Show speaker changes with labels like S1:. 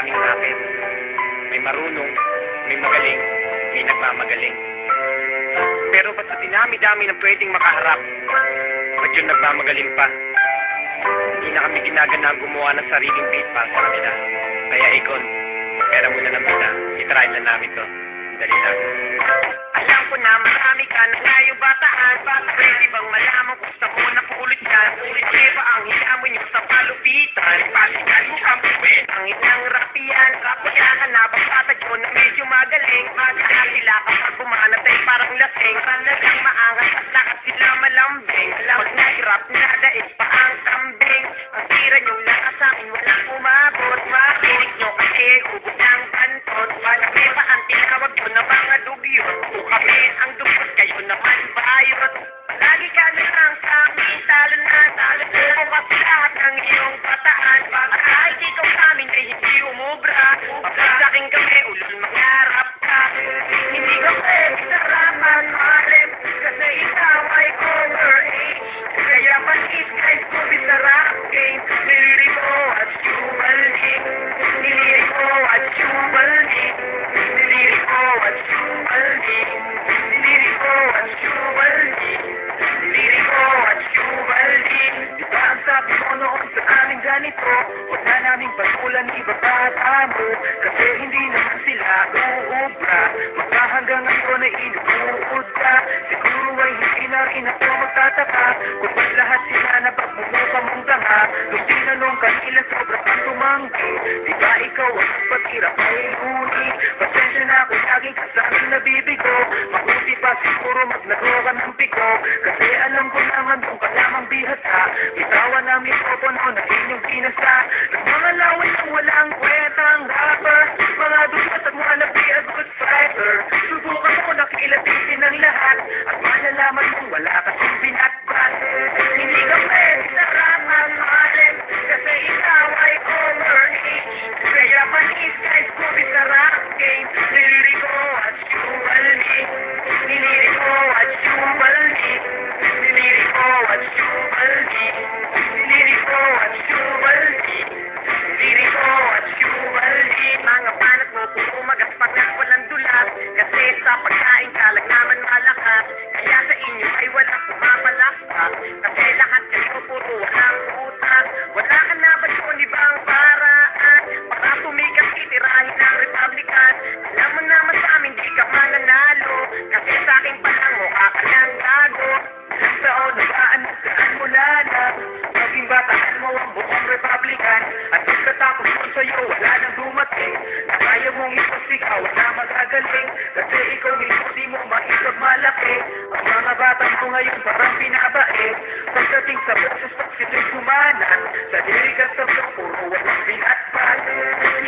S1: aming racket. May marunong, may magaling, may nagmamagaling. Pero ba't sa dinami-dami ng pwedeng makaharap, ba't yung nagmamagaling pa? Hindi na kami ginagana gumawa ng sariling beat para sa kanila. Kaya Icon, pera muna ng bita, ah. itry na namin to. Dali lang. Alam ko na marami ka na anak mo noon sa aming ganito Huwag na naming patulan iba pa at Kasi hindi naman sila gamit po noon na inyong pinasa. Mga laway ang walang kwetang rapper. Mga dulat at mga labi a good fighter. Subukan mo nakilapitin ang lahat At malalaman mong wala ka ko ngayon parang pinabait eh, Pagdating sa boses, pag sito'y kumanan Sa dirigan sa puro, walang pinatpalit